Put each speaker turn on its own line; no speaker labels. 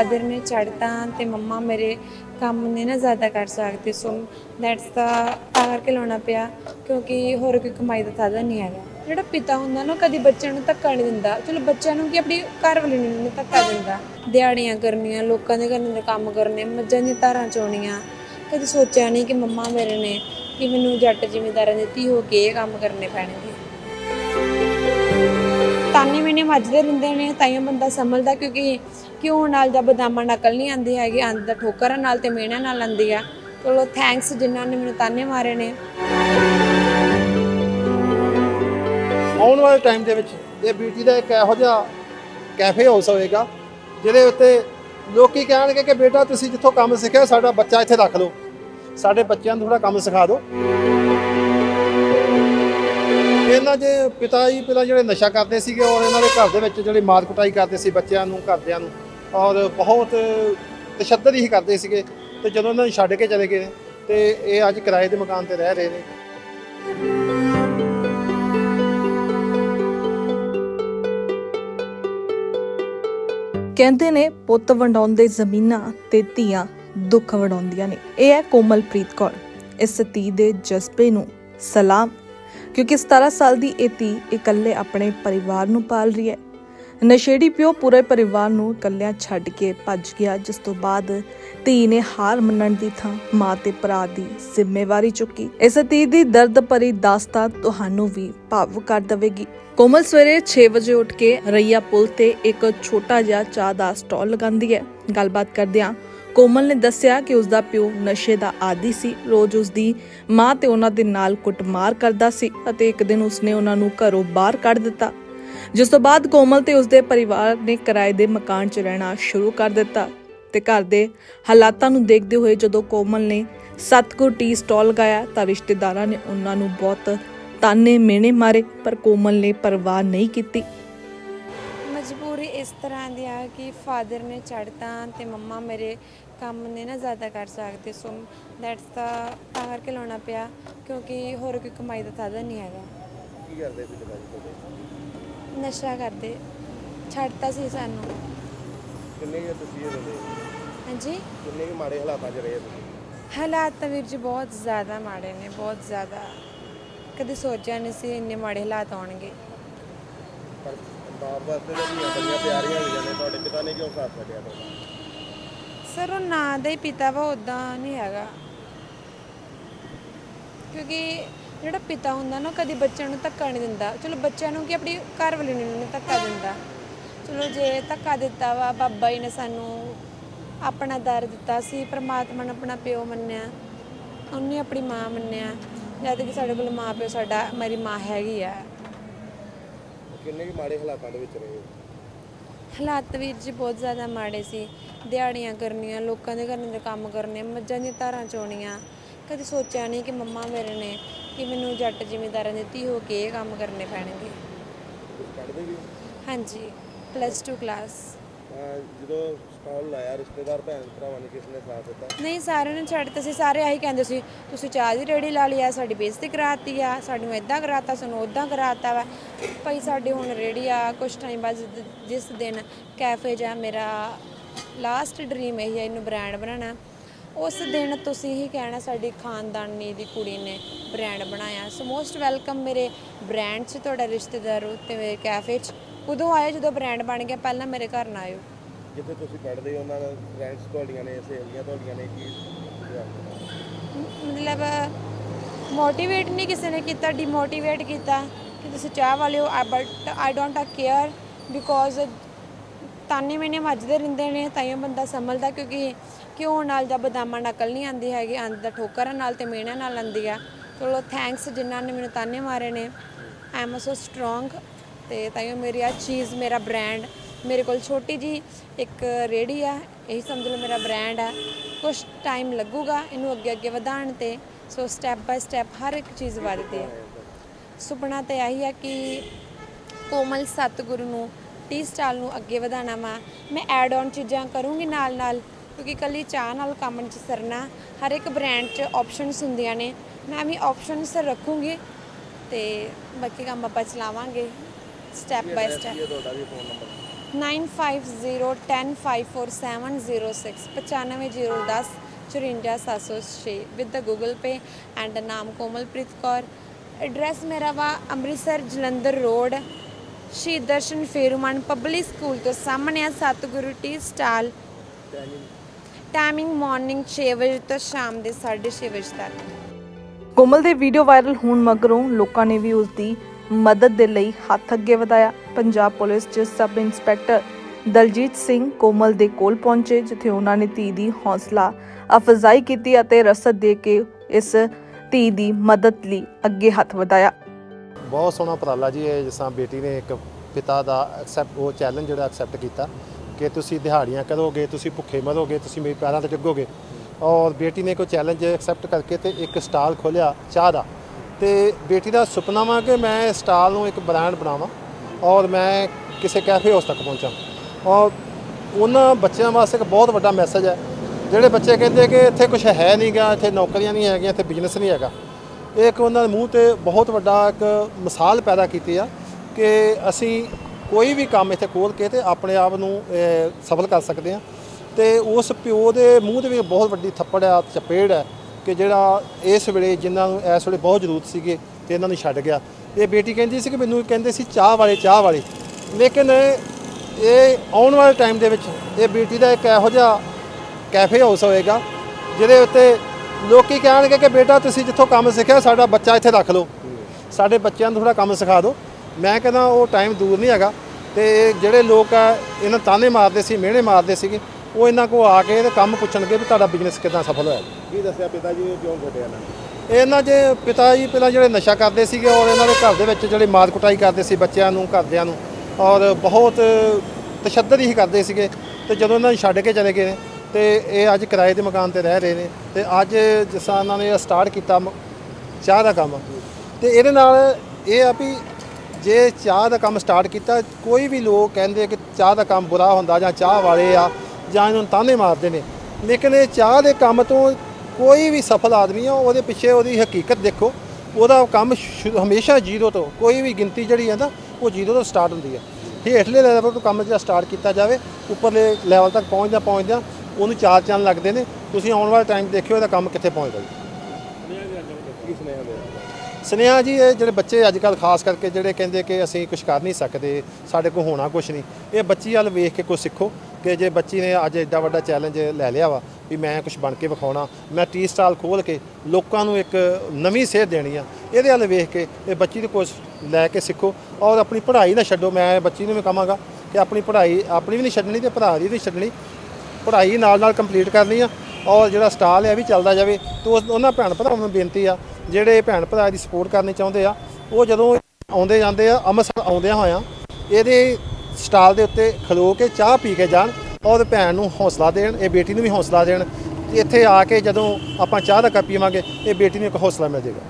Father ਨੇ ਛੱਡਤਾ ਤੇ ਮੰਮਾ ਮੇਰੇ ਕੰਮ ਨਹੀਂ ਨਾ ਜ਼ਿਆਦਾ ਕਰ ਸਕਦੇ ਸੋ ਦੈਟਸ ਦਾ ਤਾਂ ਕਰਕੇ ਲਾਉਣਾ ਪਿਆ ਕਿਉਂਕਿ ਹੋਰ ਕੋਈ ਕਮਾਈ ਦਾ ਸਾਧਨ ਨਹੀਂ ਹੈਗਾ ਜਿਹੜਾ ਪਿਤਾ ਹੁੰਦਾ ਨਾ ਉਹ ਕਦੀ ਬੱਚਿਆਂ ਨੂੰ ਧੱਕਾ ਨਹੀਂ ਦਿੰਦਾ ਚਲੋ ਬੱਚਿਆਂ ਨੂੰ ਕੀ ਆਪਣੀ ਘਰ ਵਾਲੇ ਨੂੰ ਨਹੀਂ ਧੱਕਾ ਦਿੰਦਾ ਦਿਹਾੜੀਆਂ ਕਰਨੀਆਂ ਲੋਕਾਂ ਦੇ ਘਰਾਂ ਦੇ ਕੰਮ ਕਰਨੇ ਮੱਝਾਂ ਦੀਆਂ ਧਾਰਾਂ ਚੋਣੀਆਂ ਕਦੀ ਸੋਚਿਆ ਨਹੀਂ ਕਿ ਮੰਮਾ ਮੇਰੇ ਨੇ ਕਿ ਮੈਨੂੰ ਜੱਟ ਜ਼ਿਮੀਂਦਾਰਾਂ ਦੀ ਧੀ ਹੋ ਕੇ ਇਹ ਕੰਮ ਕਰਨੇ ਪੈਣਗੇ ਤਾਨੇ ਮੈਨੇ ਵੱਜਦੇ ਰਹਿੰਦੇ ਨੇ ਤਾਈਆਂ ਬੰਦਾ ਸਮਝਦਾ ਕਿਉਂਕਿ ਕਿਉਂ ਨਾਲ ਜਾਂ ਬਦਾਮਾਂ ਨਕਲ ਨਹੀਂ ਆਉਂਦੀ ਹੈਗੀ ਆਂਦੀ ਤਾਂ ਠੋਕਰਾਂ ਨਾਲ ਤੇ ਮਿਹਣਿਆਂ ਨਾਲ ਆਉਂਦੀ ਆ। ਚਲੋ ਥੈਂਕਸ ਜਿਨ੍ਹਾਂ ਨੇ ਮੈਨੂੰ ਤਾਨੇ ਮਾਰੇ ਨੇ।
ਆਉਣ ਵਾਲੇ ਟਾਈਮ ਦੇ ਵਿੱਚ ਇਹ ਬਿਊਟੀ ਦਾ ਇੱਕ ਇਹੋ ਜਿਹਾ ਕੈਫੇ ਹਾਊਸ ਹੋਏਗਾ, ਜਿਹਦੇ ਉੱਤੇ ਲੋਕੀ ਕਹਿਣਗੇ ਕਿ ਬੇਟਾ ਤੁਸੀਂ ਜਿੱਥੋਂ ਕੰਮ ਸਿੱਖਿਆ, ਸਾਡਾ ਬੱਚਾ ਇੱਥੇ ਰੱਖ ਲਓ। ਸਾਡੇ ਬੱਚਿਆਂ ਨੂੰ ਥੋੜਾ ਕੰਮ ਸਿਖਾ ਦਿਓ। ਇਹਨਾਂ ਦੇ ਪਿਤਾ ਜੀ ਪਹਿਲਾਂ ਜਿਹੜੇ ਨਸ਼ਾ ਕਰਦੇ ਸੀਗੇ ਔਰ ਇਹਨਾਂ ਦੇ ਘਰ ਦੇ ਵਿੱਚ ਜਿਹੜੀ ਮਾਰ ਕੁਟਾਈ ਕਰਦੇ ਸੀ ਬੱਚਿਆਂ ਨੂੰ, ਘਰਦਿਆਂ ਨੂੰ ਔਰ ਬਹੁਤ ਤਸ਼ੱਦਦ ਹੀ ਕਰਦੇ ਸੀਗੇ ਤੇ ਜਦੋਂ ਇਹਨਾਂ ਨੂੰ ਛੱਡ ਕੇ ਚਲੇ ਗਏ ਤੇ ਇਹ ਅੱਜ ਕਿਰਾਏ ਦੇ ਮਕਾਨ ਤੇ ਰਹਿ ਰਹੇ ਨੇ।
ਕਹਿੰਦੇ ਨੇ ਪੁੱਤ ਵੰਡਾਉਂਦੇ ਜ਼ਮੀਨਾਂ ਤੇ ਧੀਆਂ ਦੁੱਖ ਵੰਡਾਉਂਦੀਆਂ ਨੇ। ਇਹ ਹੈ ਕੋਮਲਪ੍ਰੀਤ ਕੌਰ। ਇਸ ਧੀ ਦੇ ਜਜ਼ਬੇ ਨੂੰ ਸਲਾਮ। ਕਿਉਂਕਿ 17 ਸਾਲ ਦੀ ਇਹ ਧੀ ਇਕੱਲੇ ਆਪਣੇ ਪਰਿਵਾਰ ਨੂੰ ਪਾਲ ਰਹੀ ਹੈ। ਨਸ਼ੇੜੀ ਪਿਓ ਪੂਰੇ ਪਰਿਵਾਰ ਨੂੰ ਇਕੱਲਿਆਂ ਛੱਡ ਕੇ ਭੱਜ ਗਿਆ, ਜਿਸ ਤੋਂ ਬਾਅਦ ਧੀ ਨੇ ਹਾਰ ਮੰਨਣ ਦੀ ਥਾਂ ਮਾਂ ਤੇ ਭਰਾ ਦੀ ਜ਼ਿੰਮੇਵਾਰੀ ਚੁੱਕੀ। ਇਸ ਧੀ ਦੀ ਦਰਦ ਭਰੀ ਦਾਸਤਾਨ ਤੁਹਾਨੂੰ ਵੀ ਭਾਵੁਕ ਕਰ ਦੇਵੇਗੀ। ਕੋਮਲ ਸਵੇਰੇ 6 ਵਜੇ ਉੱਠ ਕੇ ਰਈਆ ਪੁਲ ਤੇ ਇੱਕ ਛੋਟਾ ਜਿਹਾ ਚਾਹ ਦਾ ਸਟਾਲ ਲਗਾਉਂਦੀ ਹੈ। ਗੱਲਬਾਤ ਕਰਦਿਆਂ ਕੋਮਲ ਨੇ ਦੱਸਿਆ ਕਿ ਉਸ ਦਾ ਪਿਓ ਨਸ਼ੇ ਦਾ ਆਦੀ ਸੀ। ਰੋਜ਼ ਉਸ ਦੀ ਮਾਂ ਤੇ ਉਹਨਾਂ ਦੇ ਨਾਲ ਕੁੱਟਮਾਰ ਕਰਦਾ ਸੀ ਅਤੇ ਇੱਕ ਦਿਨ ਉਸਨੇ ਉਹਨਾਂ ਨੂੰ ਘਰੋਂ ਬਾਹਰ ਕੱਢ ਦਿੱਤਾ। ਜਿਸ ਤੋਂ ਬਾਅਦ ਕੋਮਲ ਤੇ ਉਸਦੇ ਪਰਿਵਾਰ ਨੇ ਕਿਰਾਏ ਦੇ ਮਕਾਨ 'ਚ ਰਹਿਣਾ ਸ਼ੁਰੂ ਕਰ ਦਿੱਤਾ ਤੇ ਘਰ ਦੇ ਹਾਲਾਤਾਂ ਨੂੰ ਦੇਖਦੇ ਹੋਏ ਜਦੋਂ ਕੋਮਲ ਨੇ ਸਤਗੁਰ ਟੀ ਸਟਾਲ ਲਗਾਇਆ ਤਾਂ ਰਿਸ਼ਤੇਦਾਰਾਂ ਨੇ ਉਹਨਾਂ ਨੂੰ ਬਹੁਤ ਤਾਨੇ ਮਿਹਣੇ ਮਾਰੇ, ਪਰ ਕੋਮਲ ਨੇ ਪਰਵਾਹ ਨਹੀਂ ਕੀਤੀ।
ਇਸ ਤਰ੍ਹਾਂ ਦੀ ਆ ਕਿ ਫਾਦਰ ਨੇ ਛੱਡਤਾ ਤੇ ਮੰਮਾ ਮੇਰੇ ਕੰਮ ਨਹੀਂ ਨਾ ਜ਼ਿਆਦਾ ਕਰ ਸਕਦੇ ਸੋ ਦੈਟਸ ਦਾ ਤਾਂ ਕਰਕੇ ਲਾਉਣਾ ਪਿਆ ਕਿਉਂਕਿ ਹੋਰ ਕੋਈ ਕਮਾਈ ਦਾ ਸਾਧਨ ਨਹੀਂ ਹੈਗਾ।
ਕੀ ਕਰਦੇ ਸੀ ਪਿਤਾ ਜੀ ਤੁਹਾਡੇ?
ਨਸ਼ਾ ਕਰਦੇ ਛੱਡਤਾ ਸੀ ਸਾਨੂੰ।
ਕਿੰਨੇ ਕੁ ਤੁਸੀਂ ਇਹ ਰਹੇ
ਹਾਂਜੀ?
ਕਿੰਨੇ ਕੁ ਮਾੜੇ ਹਾਲਾਤਾਂ 'ਚ ਰਹੇ ਤੁਸੀਂ?
ਹਾਲਾਤ ਤਾਂ ਵੀਰ ਜੀ ਬਹੁਤ ਜ਼ਿਆਦਾ ਮਾੜੇ ਨੇ ਬਹੁਤ ਜ਼ਿਆਦਾ। ਕਦੇ ਸੋਚਿਆ ਨਹੀਂ ਸੀ ਇੰਨੇ ਮਾੜੇ ਹਾਲਾਤ ਆਉਣਗੇ।
ਪਰ ਵਾਸਤੇ ਤਾਂ ਧੀਆਂ ਬੜੀਆਂ ਪਿਆਰੀਆਂ ਹੋਈਆਂ ਨੇ ਤੁਹਾਡੇ ਪਿਤਾ ਨੇ ਕਿਉਂ ਸਾਥ ਛੱਡਿਆ ਤੁਹਾਡਾ?
ਸਰ, ਉਹ ਨਾਂ ਦਾ ਹੀ ਪਿਤਾ ਵਾ ਉਦਾਂ ਨਹੀਂ ਹੈਗਾ। ਕਿਉਂਕਿ ਜਿਹੜਾ ਪਿਤਾ ਹੁੰਦਾ ਨਾ, ਉਹ ਕਦੀ ਬੱਚਿਆਂ ਨੂੰ ਧੱਕਾ ਨਹੀਂ ਦਿੰਦਾ। ਚਲੋ, ਬੱਚਿਆਂ ਨੂੰ ਕੀ ਆਪਣੀ ਘਰ ਵਾਲੇ ਨੂੰ ਨਹੀਂ ਧੱਕਾ ਦਿੰਦਾ। ਚਲੋ, ਜੇ ਧੱਕਾ ਦਿੱਤਾ ਵਾ, ਬਾਬਾ ਜੀ ਨੇ ਸਾਨੂੰ ਆਪਣਾ ਦਰ ਦਿੱਤਾ ਸੀ, ਪ੍ਰਮਾਤਮਾ ਨੇ ਆਪਣਾ ਪਿਓ ਮੰਨਿਆ, ਉਹਨੇ ਆਪਣੀ ਮਾਂ ਮੰਨਿਆ। ਜਦ ਕਿ ਸਾਡੇ ਕੋਲ ਮਾਂ ਪਿਓ ਸਾਡਾ, ਮੇਰੀ ਮਾਂ ਹੈਗੀ ਆ।
ਕਿੰਨੇ ਕੁ ਮਾੜੇ ਹਾਲਾਤਾਂ ਦੇ ਵਿੱਚ ਰਹੇ ਹੋ?
ਹਾਲਾਤ ਵੀਰ ਜੀ ਬਹੁਤ ਜ਼ਿਆਦਾ ਮਾੜੇ ਸੀ ਦਿਹਾੜੀਆਂ ਕਰਨੀਆਂ ਲੋਕਾਂ ਦੇ ਘਰਾਂ ਦੇ ਕੰਮ ਕਰਨੇ ਮੱਝਾਂ ਦੀਆਂ ਧਾਰਾਂ ਚੋਣੀਆਂ ਕਦੀ ਸੋਚਿਆ ਨਹੀਂ ਕਿ ਮੰਮਾ ਮੇਰੇ ਨੇ ਕਿ ਮੈਨੂੰ ਜੱਟ ਜ਼ਿਮੀਂਦਾਰਾਂ ਦੀ ਧੀ ਹੋ ਕੇ ਇਹ ਕੰਮ ਕਰਨੇ ਪੈਣਗੇ
ਤੁਸੀਂ ਪੜ੍ਹਦੇ ਵੀ ਹੋ?
ਹਾਂਜੀ ਪਲੱਸ 2 ਕਲਾਸ
ਜਦੋਂ ਸਟਾਲ ਲਾਇਆ ਰਿਸ਼ਤੇਦਾਰ, ਭੈਣ ਭਰਾਵਾਂ ਨੇ ਕਿਸ ਨੇ ਸਾਥ ਦਿੱਤਾ?
ਨਹੀਂ, ਸਾਰਿਆਂ ਨੇ ਛੱਡਤੇ ਸੀ। ਸਾਰੇ ਆਹੀ ਕਹਿੰਦੇ ਸੀ, ਤੁਸੀਂ ਚਾਹ ਦੀ ਰੇੜੀ ਲਾ ਲਈ ਆ, ਸਾਡੀ ਬੇਇੱਜ਼ਤੀ ਕਰਾਤੀ ਆ, ਸਾਨੂੰ ਇਦਾਂ ਕਰਾਤਾ, ਸਾਨੂੰ ਉਦਾਂ ਕਰਾਤਾ ਵਾ। ਭਾਈ, ਸਾਡੇ ਹੁਣ ਰੇੜੀ ਆ ਕੁਝ ਟਾਈਮ ਬਾਅਦ ਜਿਸ- ਜਿਸ ਦਿਨ ਕੈਫੇ ਜਾਂ ਮੇਰਾ ਲਾਸਟ ਡ੍ਰੀਮ ਇਹ ਹੈ ਇਹਨੂੰ ਬ੍ਰਾਂਡ ਬਣਾਉਣਾ। ਉਸ ਦਿਨ ਤੁਸੀਂ ਹੀ ਕਹਿਣਾ, ਸਾਡੀ ਖਾਨਦਾਨੀ ਦੀ ਕੁੜੀ ਨੇ ਬ੍ਰਾਂਡ ਬਣਾਇਆ। ਸੋ ਮੋਸਟ ਵੈਲਕਮ ਮੇਰੇ ਬ੍ਰਾਂਡ 'ਚ ਤੁਹਾਡਾ ਰਿਸ਼ਤੇਦਾਰ ਹੋ ਤੇ ਮੇਰੇ ਕੈਫੇ 'ਚ। ਉਦੋਂ ਆਇਓ ਜਦੋਂ ਬ੍ਰਾਂਡ ਬਣ ਗਿਆ ਪਹਿਲਾਂ ਮੇਰੇ ਘਰ ਨਾ ਆਇਓ
ਜਿੱਥੇ ਤੁਸੀਂ ਪੜ੍ਹਦੇ ਹੋ ਉਹਨਾਂ ਦੇ ਫਰੈਂਡਸ ਤੁਹਾਡੀਆਂ ਨੇ ਸਹੇਲੀਆਂ ਤੁਹਾਡੀਆਂ ਨੇ ਕੀ?
ਮਤਲਬ ਮੋਟੀਵੇਟ ਨਹੀਂ ਕਿਸੇ ਨੇ ਕੀਤਾ ਡੀਮੋਟੀਵੇਟ ਕੀਤਾ ਕਿ ਤੁਸੀਂ ਚਾਹ ਵਾਲੇ ਹੋ but I don't care because ਤਾਨੇ ਮੈਨੇ ਵੱਜਦੇ ਰਹਿੰਦੇ ਨੇ ਤਾਈਓ ਬੰਦਾ ਸਮਝਦਾ ਕਿਉਂਕਿ ਕਿਉਂ ਨਾਲ ਜਾਂ ਬਦਾਮਾਂ ਨਕਲ ਨਹੀਂ ਆਉਂਦੀ ਹੈਗੀ ਆਂਦੀ ਤਾਂ ਠੋਕਰਾਂ ਨਾਲ ਤੇ ਮਿਹਣਿਆਂ ਨਾਲ ਆਉਂਦੀ ਆ ਚਲੋ ਥੈਂਕਸ ਜਿਨ੍ਹਾਂ ਨੇ ਮੈਨੂੰ ਤਾਨੇ ਮਾਰੇ ਨੇ ਆਈ ਐਮ ਸੋ ਸਟਰੋਂਗ ਤੇ ਤਾਈਓ ਮੇਰੀ ਆ ਚੀਜ਼, ਮੇਰਾ ਬ੍ਰਾਂਡ ਮੇਰੇ ਕੋਲ ਛੋਟੀ ਜੀ ਇੱਕ ਰੇੜੀ ਆ, ਇਹੀ ਸਮਝ ਲਓ ਮੇਰਾ ਬ੍ਰਾਂਡ ਆ। ਕੁਝ ਟਾਈਮ ਲੱਗੂਗਾ ਇਹਨੂੰ ਅੱਗੇ ਅੱਗੇ ਵਧਾਉਣ ਤੇ ਸੋ ਸਟੈਪ ਬਾਈ ਸਟੈਪ ਹਰ ਇੱਕ ਚੀਜ਼ ਵੱਧਦੀ ਹੈ ਸੁਪਨਾ ਤੇ ਆਹੀ ਆ ਕਿ ਕੋਮਲ ਸਤਿਗੁਰੂ ਨੂੰ ਟੀ ਸਟਾਲ ਨੂੰ ਅੱਗੇ ਵਧਾਉਣਾ ਵਾ। ਮੈਂ ਐਡ ਆਨ ਚੀਜ਼ਾਂ ਕਰੂੰਗੀ ਨਾਲ ਨਾਲ, ਕਿਉਂਕਿ ਕੱਲੀ ਚਾਹ ਨਾਲ ਕੰਮ 'ਚ ਸਰਨਾ। ਹਰ ਇੱਕ ਬ੍ਰਾਂਡ 'ਚ ਆਪਸ਼ਨਸ ਹੁੰਦੀਆਂ ਨੇ। ਮੈਂ ਵੀ ਆਪਸ਼ਨਸ ਰੱਖੂੰਗੀ ਤੇ ਬਾਕੀ ਕੰਮ ਆਪਾਂ ਚਲਾਵਾਂਗੇ। ਸਟੈਪ ਬਾਈ ਸਟੈਪ
ਇਹ ਤੁਹਾਡਾ ਵੀ phone number
9501054706 95010 54706 with the Google Pay and ਨਾਮ ਕੋਮਲਪ੍ਰੀਤ ਕੌਰ। ਐਡਰੈਸ ਮੇਰਾ ਵਾ ਅੰਮ੍ਰਿਤਸਰ ਜਲੰਧਰ ਰੋਡ ਸ਼ਹੀਦ ਦਰਸ਼ਨ ਫੇਰੂਮਨ ਪਬਲਿਕ ਸਕੂਲ ਤੋਂ ਸਾਹਮਣੇ ਆ ਸਤਿਗੁਰੂ ਟੀ ਸਟਾਲ। ਟਾਈਮਿੰਗ ਮਾਰਨਿੰਗ 6 ਵਜੇ ਤੋਂ ਸ਼ਾਮ ਦੇ 6:30 ਵਜੇ ਤੱਕ।
ਕੋਮਲ ਦੇ ਵੀਡੀਓ ਵਾਇਰਲ ਹੋਣ ਮਗਰੋਂ ਲੋਕਾਂ ਨੇ ਵੀ ਉਸ ਦੀ ਮਦਦ ਦੇ ਲਈ ਹੱਥ ਅੱਗੇ ਵਧਾਇਆ। ਪੰਜਾਬ ਪੁਲਿਸ 'ਚ ਸਬ ਇੰਸਪੈਕਟਰ ਦਲਜੀਤ ਸਿੰਘ ਕੋਮਲ ਦੇ ਕੋਲ ਪਹੁੰਚੇ, ਜਿੱਥੇ ਉਹਨਾਂ ਨੇ ਧੀ ਦੀ ਹੌਸਲਾ ਅਫਜ਼ਾਈ ਕੀਤੀ ਅਤੇ ਰਸਦ ਦੇ ਕੇ ਇਸ ਧੀ ਦੀ ਮਦਦ ਲਈ ਅੱਗੇ ਹੱਥ ਵਧਾਇਆ।
ਬਹੁਤ ਸੋਹਣਾ ਉਪਰਾਲਾ ਜੀ ਇਹ, ਜਿਸ ਤਰ੍ਹਾਂ ਬੇਟੀ ਨੇ ਇੱਕ ਪਿਤਾ ਦਾ ਐਕਸੈਪਟ ਉਹ ਚੈਲੰਜ ਜਿਹੜਾ ਐਕਸੈਪਟ ਕੀਤਾ ਕਿ ਤੁਸੀਂ ਦਿਹਾੜੀਆਂ ਕਰੋਗੇ, ਤੁਸੀਂ ਭੁੱਖੇ ਮਰੋਗੇ, ਤੁਸੀਂ ਮੇਰੇ ਪੈਰਾਂ ਤੇ ਡਿੱਗੋਗੇ। ਔਰ ਬੇਟੀ ਨੇ ਕੋਈ ਚੈਲੰਜ ਐਕਸੈਪਟ ਕਰਕੇ ਤੇ ਇੱਕ ਸਟਾਲ ਖੋਲਿਆ ਚਾਹ ਦਾ। ਤੇ ਬੇਟੀ ਦਾ ਸੁਪਨਾ ਵਾ ਕਿ ਮੈਂ ਸਟਾਲ ਨੂੰ ਇੱਕ ਬ੍ਰਾਂਡ ਬਣਾਵਾਂ ਔਰ ਮੈਂ ਕਿਸੇ ਕੈਫੇ ਹਾਊਸ ਤੱਕ ਪਹੁੰਚਾਂ। ਔਰ ਉਹਨਾਂ ਬੱਚਿਆਂ ਵਾਸਤੇ ਇੱਕ ਬਹੁਤ ਵੱਡਾ ਮੈਸੇਜ ਹੈ। ਜਿਹੜੇ ਬੱਚੇ ਕਹਿੰਦੇ ਕਿ ਇੱਥੇ ਕੁਝ ਹੈ ਨਹੀਂਗਾ, ਇੱਥੇ ਨੌਕਰੀਆਂ ਨਹੀਂ ਹੈਗੀਆਂ, ਇੱਥੇ ਬਿਜ਼ਨਸ ਨਹੀਂ ਹੈਗਾ। ਇਹ ਇੱਕ ਉਹਨਾਂ ਦੇ ਮੂੰਹ ਤੇ ਬਹੁਤ ਵੱਡਾ ਇੱਕ ਮਿਸਾਲ ਪੈਦਾ ਕੀਤੀ ਆ ਕਿ ਅਸੀਂ ਕੋਈ ਵੀ ਕੰਮ ਇੱਥੇ ਖੋਲ ਕੇ ਤੇ ਆਪਣੇ ਆਪ ਨੂੰ ਸਫਲ ਕਰ ਸਕਦੇ ਆ ਤੇ ਉਸ ਪਿਓ ਦੇ ਮੂੰਹ ਦੇ ਵਿੱਚ ਬਹੁਤ ਵੱਡੀ ਥੱਪੜ ਆ, ਚਪੇੜ ਹੈ ਕਿ ਜਿਹੜਾ ਇਸ ਵੇਲੇ ਜਿਨ੍ਹਾਂ ਨੂੰ ਇਸ ਵੇਲੇ ਬਹੁਤ ਜ਼ਰੂਰਤ ਸੀਗੇ ਤੇ ਇਹਨਾਂ ਨੂੰ ਛੱਡ ਗਿਆ। ਇਹ ਬੇਟੀ ਕਹਿੰਦੀ ਸੀ ਕਿ ਮੈਨੂੰ ਕਹਿੰਦੇ ਸੀ ਚਾਹ ਵਾਲੇ ਚਾਹ ਵਾਲੇ। ਲੇਕਿਨ ਇਹ ਆਉਣ ਵਾਲੇ ਟਾਈਮ ਦੇ ਵਿੱਚ ਇਹ ਬੇਟੀ ਦਾ ਇੱਕ ਇਹੋ ਜਿਹਾ ਕੈਫੇ ਹਾਊਸ ਹੋਏਗਾ, ਜਿਹਦੇ ਉੱਤੇ ਲੋਕੀ ਕਹਿਣਗੇ ਕਿ ਬੇਟਾ ਤੁਸੀਂ ਜਿੱਥੋਂ ਕੰਮ ਸਿੱਖਿਆ, ਸਾਡਾ ਬੱਚਾ ਇੱਥੇ ਰੱਖ ਲਓ। ਸਾਡੇ ਬੱਚਿਆਂ ਨੂੰ ਥੋੜਾ ਕੰਮ ਸਿਖਾ ਦਿਓ। ਮੈਂ ਕਹਿੰਦਾ ਉਹ ਟਾਈਮ ਦੂਰ ਨਹੀਂ ਹੈਗਾ। ਤੇ ਜਿਹੜੇ ਲੋਕ ਆ, ਇਹਨਾਂ ਤਾਨੇ ਮਾਰਦੇ ਸੀ, ਮਿਹਣੇ ਮਾਰਦੇ ਸੀਗੇ। ਉਹ ਇਹਨਾਂ ਕੋ ਆ ਕੇ ਤੇ ਕੰਮ ਪੁੱਛਣਗੇ ਵੀ ਤੁਹਾਡਾ ਬਿਜ਼ਨਸ ਕਿਦਾਂ ਸਫਲ ਹੋਇਆ।
ਕੀ ਦੱਸਿਆ ਪਿਤਾ ਜੀ ਨੇ ਕਿਉਂ ਘਟਿਆ ਨਾ?
ਇਹਨਾਂ ਦੇ ਪਿਤਾ ਜੀ ਪਹਿਲਾਂ ਜਿਹੜੇ ਨਸ਼ਾ ਕਰਦੇ ਸੀਗੇ ਔਰ ਇਹਨਾਂ ਦੇ ਘਰ ਦੇ ਵਿੱਚ ਜਿਹੜੇ ਮਾਰ ਕੁਟਾਈ ਕਰਦੇ ਸੀ ਬੱਚਿਆਂ ਨੂੰ ਘਰਦਿਆਂ ਨੂੰ ਔਰ ਬਹੁਤ ਤਸ਼ੱਦਦ ਹੀ ਕਰਦੇ ਸੀਗੇ। ਤੇ ਜਦੋਂ ਇਹਨਾਂ ਨੂੰ ਛੱਡ ਕੇ ਚਲੇ ਗਏ ਨੇ ਤੇ ਇਹ ਅੱਜ ਕਿਰਾਏ ਦੇ ਮਕਾਨ ਤੇ ਰਹਿ ਰਹੇ ਨੇ ਤੇ ਅੱਜ ਜਿਸ ਤਰ੍ਹਾਂ ਇਹਨਾਂ ਨੇ ਸਟਾਰਟ ਕੀਤਾ ਮ- ਚਾਹ ਦਾ ਕੰਮ। ਤੇ ਇਹਦੇ ਨਾਲ ਇਹ ਆ ਵੀ ਜੇ ਚਾਹ ਦਾ ਕੰਮ ਸਟਾਰਟ ਕੀਤਾ ਕੋਈ ਵੀ ਲੋਕ ਕਹਿੰਦੇ ਕਿ ਚਾਹ ਦਾ ਕੰਮ ਬੁਰਾ ਹੁੰਦਾ ਜਾਂ ਚਾਹ ਵਾਲੇ ਆ ਜਾਂ ਇਹਨਾਂ ਨੂੰ ਤਾਨੇ ਮਾਰਦੇ ਨੇ। ਲੇਕਿਨ ਇਹ ਚਾਹ ਦੇ ਕੰਮ ਤੋਂ ਕੋਈ ਵੀ ਸਫਲ ਆਦਮੀ ਆ, ਉਹਦੇ ਪਿੱਛੇ ਉਹਦੀ ਹਕੀਕਤ ਦੇਖੋ। ਉਹਦਾ ਕੰਮ ਸ਼ੁਰੂ- ਹਮੇਸ਼ਾ ਜ਼ੀਰੋ ਤੋਂ, ਕੋਈ ਵੀ ਗਿਣਤੀ ਜਿਹੜੀ ਹੈ ਨਾ, ਉਹ ਜ਼ੀਰੋ ਤੋਂ ਸਟਾਰਟ ਹੁੰਦੀ ਹੈ ਹੇਠਲੇ ਲੈਵਲ ਤੋਂ ਕੰਮ ਜਿਹੜਾ ਸਟਾਰਟ ਕੀਤਾ ਜਾਵੇ, ਉੱਪਰਲੇ ਲੈਵਲ ਤੱਕ ਪਹੁੰਚਦਾ ਪਹੁੰਚਦਾ, ਉਹਨੂੰ ਚਾਰ ਚੰਨ ਲੱਗਦੇ ਨੇ। ਤੁਸੀਂ ਆਉਣ ਵਾਲੇ ਟਾਈਮ ਦੇਖਿਓ ਇਹਦਾ ਕੰਮ ਕਿੱਥੇ ਪਹੁੰਚਦਾ ਜੀ।
ਸੁਨੇਹਾ
ਸੁਨੇਹਾ ਜੀ, ਇਹ ਜਿਹੜੇ ਬੱਚੇ ਅੱਜ ਕੱਲ ਖਾਸ ਕਰਕੇ ਜਿਹੜੇ ਕਹਿੰਦੇ ਕਿ ਅਸੀਂ ਕੁਝ ਕਰ ਨਹੀਂ ਸਕਦੇ, ਸਾਡੇ ਕੋਲ ਹੋਣਾ ਕੁਝ ਨਹੀਂ। ਇਹ ਬੱਚੀ ਵੱਲ ਵੇਖ ਕੇ ਕੁਝ ਸਿੱਖੋ। ਕਿ ਜੇ ਬੱਚੀ ਨੇ ਅੱਜ ਐਡਾ ਵੱਡਾ ਚੈਲੰਜ ਲੈ ਲਿਆ ਵਾ ਵੀ ਮੈਂ ਕੁਝ ਬਣ ਕੇ ਵਿਖਾਉਣਾ, ਮੈਂ ਟੀ ਸਟਾਲ ਖੋਲ ਕੇ ਲੋਕਾਂ ਨੂੰ ਇੱਕ ਨਵੀਂ ਸੇਧ ਦੇਣੀ ਆ, ਇਹਦੇ ਵੱਲ ਵੇਖ ਕੇ ਇਹ ਬੱਚੀ ਦੇ ਕੁਝ ਲੈ ਕੇ ਸਿੱਖੋ ਔਰ ਆਪਣੀ ਪੜ੍ਹਾਈ ਨਾ ਛੱਡੋ, ਮੈਂ ਬੱਚੀ ਨੂੰ ਵੀ ਕਹਾਂਗਾ ਕਿ ਆਪਣੀ ਪੜ੍ਹਾਈ, ਆਪਣੀ ਵੀ ਨਹੀਂ ਛੱਡਣੀ ਤੇ ਭਰਾ ਦੀ ਵੀ ਛੱਡਣੀ, ਪੜ੍ਹਾਈ ਨਾਲ ਨਾਲ ਕੰਪਲੀਟ ਕਰਨੀ ਆ ਔਰ ਜਿਹੜਾ ਸਟਾਲ ਹੈ ਇਹ ਵੀ ਚੱਲਦਾ ਜਾਵੇ ਤੇ ਉਹਨਾਂ ਭੈਣ ਭਰਾਵਾਂ ਨੂੰ ਬੇਨਤੀ ਆ, ਜਿਹੜੇ ਭੈਣ ਭਰਾ ਦੀ ਸਪੋਰਟ ਕਰਨੀ ਚਾਹੁੰਦੇ ਆ, ਉਹ ਜਦੋਂ ਆਉਂਦੇ ਜਾਂਦੇ ਆ, ਅੰਮ੍ਰਿਤਸਰ ਆਉਂਦਿਆਂ ਹੋਇਆਂ, ਇਹਦੇ ਸਟਾਲ ਦੇ ਉੱਤੇ ਖਲੋ ਕੇ ਚਾਹ ਪੀ ਕੇ ਜਾਣ ਔਰ ਭੈਣ ਨੂੰ ਹੌਸਲਾ ਦੇਣ, ਇਹ ਬੇਟੀ ਨੂੰ ਵੀ ਹੌਸਲਾ ਦੇਣ ਇੱਥੇ ਆ ਕੇ ਜਦੋਂ ਆਪਾਂ ਚਾਹ ਦਾ ਕੱਪ ਪੀਵਾਂਗੇ, ਇਹ ਬੇਟੀ ਨੂੰ ਇੱਕ ਹੌਸਲਾ ਮਿਲ ਜਾਏਗਾ।